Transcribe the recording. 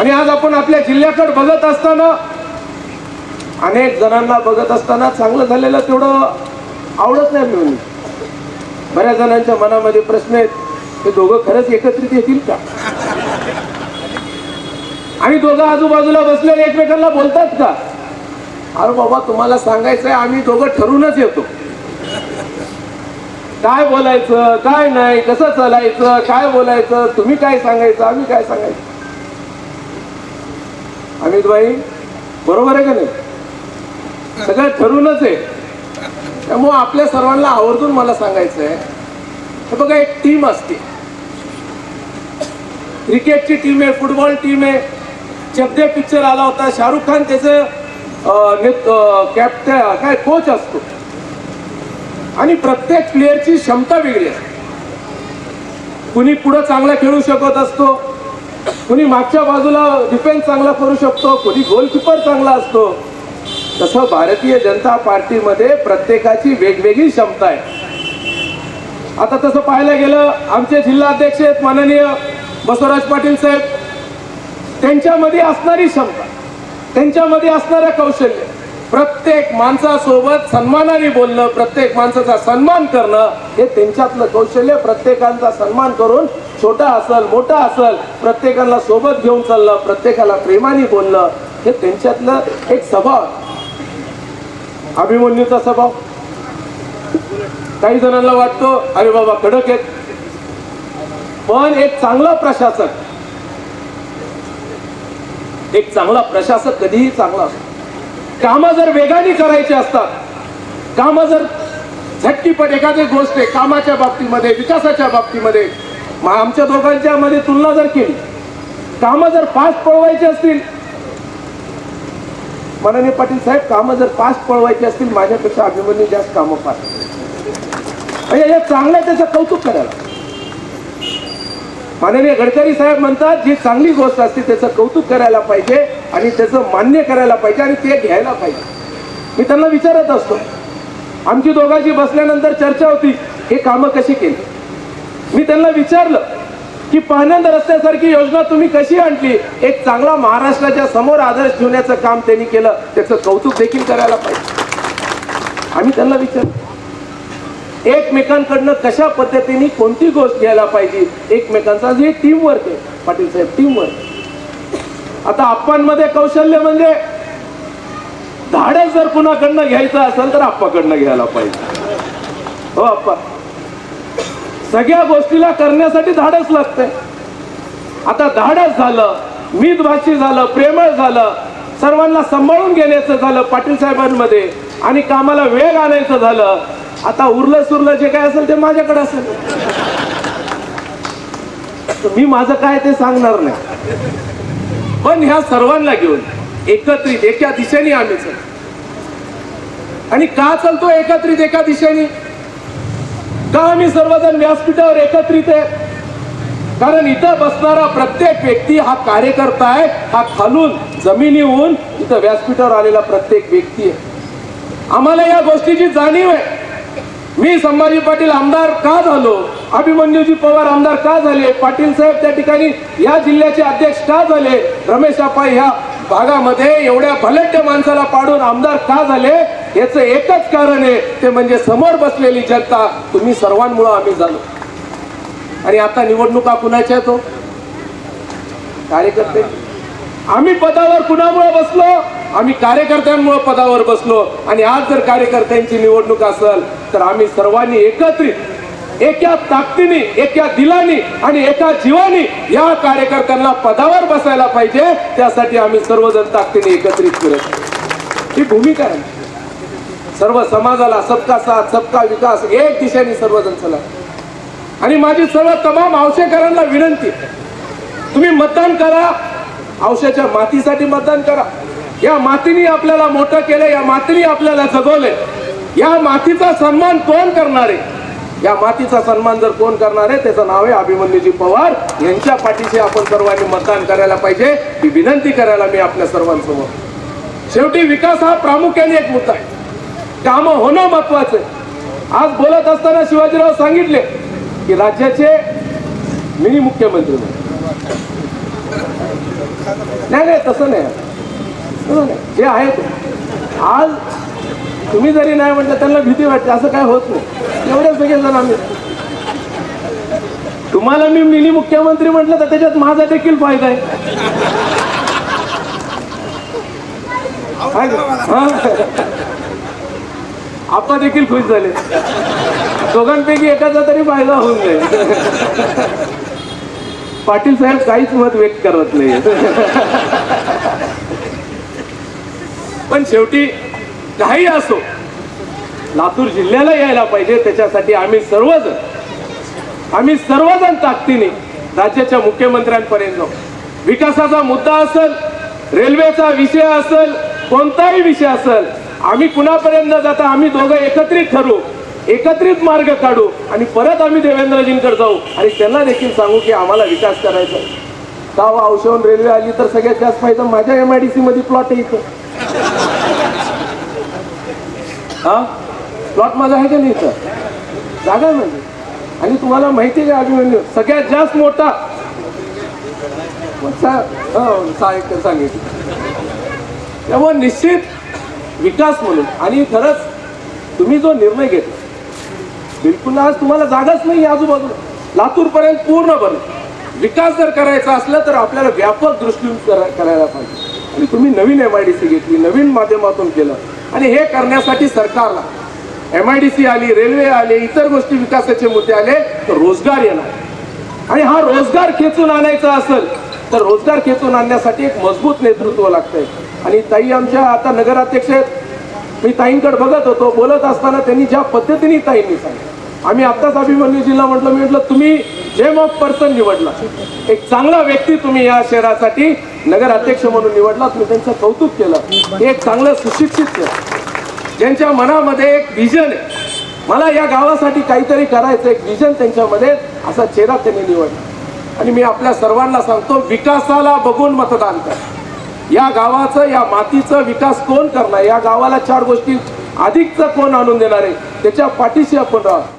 आणि आज आपण आपल्या जिल्ह्याकडे बघत असताना अनेक जणांना बघत असताना चांगलं झालेलं तेवढं आवडत नाही मिळून बऱ्याच जणांच्या मनामध्ये प्रश्न आहेत ते दोघं खरंच एकत्रित येतील का? आणि दोघं आजूबाजूला बसलेले एकमेकांना बोलतात का? अरे बाबा तुम्हाला सांगायचंय आम्ही दोघं ठरूनच येतो. काय बोलायचं काय नाही कसं चालायचं काय बोलायचं तुम्ही काय सांगायचं आम्ही काय सांगायचं? अमित भाई बरोबर आहे का नाही? सगळं ठरूनच आहे. त्यामुळं आपल्या सर्वांना आवर्जून मला सांगायचं आहे हे बघा एक टीम असते. क्रिकेटची टीम आहे फुटबॉल टीम आहे. चब्दे पिक्चर आला होता शाहरुख खान त्याचं कॅप्टन काय कोच असतो. आणि प्रत्येक प्लेअरची क्षमता वेगळी असते. कुणी पुढं चांगला खेळू शकत असतो कुणी मागच्या बाजूला डिफेन्स चांगला करू शकतो कुणी गोलकीपर चांगला असतो. तसं भारतीय जनता पार्टीमध्ये प्रत्येकाची वेगवेगळी क्षमता आहे. आता तसं पाहायला गेलं आमचे जिल्हाध्यक्ष आहेत माननीय बसवराज पाटील साहेब. त्यांच्यामध्ये असणारी क्षमता त्यांच्यामध्ये असणारं कौशल्य प्रत्येक माणसासोबत सन्मानाने बोलणं प्रत्येक माणसाचा सन्मान करणं हे त्यांच्यातलं कौशल्य प्रत्येकांचा सन्मान करून छोटा असल मोठा असल प्रत्येकाला सोबत घेऊन चाललं प्रत्येकाला प्रेमाने बोललं हे त्यांच्यातलं एक स्वभाव. अभिमन्यूचा स्वभाव. काही जणांना वाटतो अरे बाबा कडक आहेत. पण एक चांगला प्रशासक एक चांगला प्रशासक कधीही चांगला असतो. कामं जर वेगाने करायची असतात कामं जर झटकीपट एखादी गोष्ट आहे कामाच्या बाबतीमध्ये विकासाच्या बाबतीमध्ये मग आमच्या दोघांच्या मध्ये तुलना जर केली कामं जर फास्ट पळवायची असतील माननीय पाटील साहेब कामं जर फास्ट पळवायची असतील माझ्यापेक्षा अभिमन्यू जास्त कामं फास्ट म्हणजे हे चांगलं आहे त्याचं कौतुक करायला. माननीय गडकरी साहेब म्हणतात जी चांगली गोष्ट असते त्याचं कौतुक करायला पाहिजे आणि त्याचं मान्य करायला पाहिजे आणि ते घ्यायला पाहिजे. मी त्यांना विचारत असतो. आमची दोघांची बसल्यानंतर चर्चा होती हे कामं कशी केली? मी त्यांना विचारलं की पाण्यात रस्त्यासारखी योजना तुम्ही कशी आणली? एक चांगला महाराष्ट्राच्या समोर आदर्श ठेवण्याचं काम त्यांनी केलं. त्याचं कौतुक देखील करायला पाहिजे. आम्ही त्यांना विचार एकमेकांकडनं कशा पद्धतीने कोणती गोष्ट घ्यायला पाहिजे? एकमेकांचा जे टीम वर्क आहे. पाटील साहेब टीम वर्क आता आप्पांमध्ये कौशल्य म्हणजे धाडस जर कुणाकडनं घ्यायचं असेल तर आप्पाकडनं घ्यायला पाहिजे. हो आप्पा. सगळ्या गोष्टीला करण्यासाठी धाडस लागतंय आता धाडस झालं विधभाषी झालं प्रेमळ झालं सर्वांना सांभाळून घेण्याचं झालं पाटील साहेबांमध्ये आणि कामाला वेग आणायचं झालं आता उरलं सुरलं जे काय असेल ते माझ्याकडे असेल. तर मी माझं काय ते सांगणार नाही. पण ह्या सर्वांना घेऊन एकत्रित एका दिशेने आम्ही चल. आणि का चालतो एकत्रित एका दिशेने? का आम्ही सर्वजण व्यासपीठावर एकत्रित आहे? कारण इथं बसणारा प्रत्येक व्यक्ती हा कार्यकर्ता आहे. हा खालून जमिनीहून इथं व्यासपीठावर आलेला प्रत्येक व्यक्ती आहे. आम्हाला या गोष्टीची जाणीव आहे. मी संभाजी पाटील आमदार का झालो? अभिमन्यूजी पवार आमदार का झाले? पाटील साहेब त्या ठिकाणी या जिल्ह्याचे अध्यक्ष का झाले? रमेश आप्पा ह्या भागामध्ये एवढ्या भलट्य माणसाला पाडून आमदार का झाले? याचं एकच कारण आहे ते म्हणजे समोर बसलेली जनता तुम्ही सर्वांमुळे आम्ही झालो. आणि आता निवडणुका कुणाच्या तो हो? कार्यकर्ते. आम्ही पदावर कुणामुळे बसलो? आम्ही कार्यकर्त्यांमुळे पदावर बसलो. आणि आज जर कार्यकर्त्यांची निवडणूक असेल तर आम्ही सर्वांनी एकत्रित एका ताकदीने एका दिलानी आणि एका जीवानी या कार्यकर्त्यांना पदावर बसायला पाहिजे. त्यासाठी आम्ही सर्वजण ताकदीने एकत्रित करत ही भूमिका आहे. सर्व समाजाला सबका साथ सबका विकास एक दिशेने सर्वजण चला. आणि माझी सर्व तमाम आवशेकरांना विनंती तुम्ही मतदान करा. औषधाच्या मातीसाठी मतदान करा. या मातीने आपल्याला मोठं केलं या मातीने आपल्याला जगवले या मातीचा सन्मान कोण करणार? आहे या मातीचा सन्मान जर कोण करणार आहे त्याचं नाव आहे अभिमन्यूजी पवार. यांच्या पाठीशी आपण सर्वांनी मतदान करायला पाहिजे. ही विनंती करायला मी आपल्या सर्वांसमोर. शेवटी विकास हा प्रामुख्याने एक मुद्दा आहे. कामं होणं महत्वाचं आहे. आज बोलत असताना शिवाजीराव सांगितले की राज्याचे मिनी मुख्यमंत्री नाही नाही तसं नाही. तसं नाही. जे आहे आज तुम्ही जरी नाही म्हटलं त्यांना भीती वाटते. असं काय होत नाही. एवढे सगळेजण आम्ही. तुम्हाला मी मिनी मुख्यमंत्री म्हटलं तर त्याच्यात माझा देखील फायदा आहे? हा? आपा देखील खुश झाले. दोघांपैकी एकाचा तरी फायदा होऊन जाईल. पाटील साहेब काहीच मत व्यक्त करत नाही पण शेवटी काही असो लातूर जिल्ह्याला यायला पाहिजे त्याच्यासाठी आम्ही सर्वजण आम्ही सर्वजण ताकदीने राज्याच्या मुख्यमंत्र्यांपर्यंत जाऊ. विकासाचा मुद्दा असेल रेल्वेचा विषय असेल कोणताही विषय असेल आम्ही कुणापर्यंत न जाता आम्ही दोघं एकत्रित ठरू एकत्रित मार्ग काढू आणि परत आम्ही देवेंद्रजींकडे जाऊ. आणि त्यांना देखील सांगू की आम्हाला विकास करायचा आहे. का औषधून रेल्वे आली तर सगळ्यात जास्त फायदा माझ्या एम आय डी सी मध्ये प्लॉट आहे इथं. हा? प्लॉट माझा आहे का नाही इथं? जागा म्हणजे. आणि तुम्हाला माहिती आहे का अभिमन्यू? सगळ्यात जास्त मोठा. हो, सांगितलं. त्यामुळे निश्चित विकास म्हणून. आणि खरंच तुम्ही जो निर्णय घेतला बिलकुल आज तुम्हाला जागाच नाही आजूबाजूला. लातूरपर्यंत पूर्ण बन विकास जर करायचा असला तर आपल्याला व्यापक दृष्टीने करायला पाहिजे. आणि तुम्ही नवीन एम आय डी सी घेतली नवीन माध्यमातून केलं. आणि हे करण्यासाठी सरकारला एम आय डी सी आली रेल्वे आले इतर गोष्टी विकासाचे मुद्दे आले तर रोजगार येणार. आणि हा रोजगार खेचून आणायचा असेल तर रोजगार खेचून आणण्यासाठी एक मजबूत नेतृत्व लागतंय. आणि ताई आमच्या आता नगराध्यक्ष आहेत. मी ताईंकडे बघत होतो बोलत असताना त्यांनी ज्या पद्धतीने ताईंनी सांगितलं. आम्ही आत्ताच अभिमन्यूजीला म्हटलं मी म्हटलं तुम्ही जेम ऑफ पर्सन निवडला. एक चांगला व्यक्ती तुम्ही या शहरासाठी नगराध्यक्ष म्हणून निवडला तुम्ही त्यांचं कौतुक केलं. एक चांगलं सुशिक्षित केलं ज्यांच्या मनामध्ये एक विजन आहे. मला या गावासाठी काहीतरी करायचं एक विजन त्यांच्यामध्ये असा चेहरा त्यांनी निवडला. आणि मी आपल्या सर्वांना सांगतो विकासाला बघून मतदान करा. या गावाचं या मातीचं विकास कोण करणार? या गावाला चार गोष्टी अधिकचं कोण आणून देणार आहे? त्याच्या पाठीशी आपण राहा.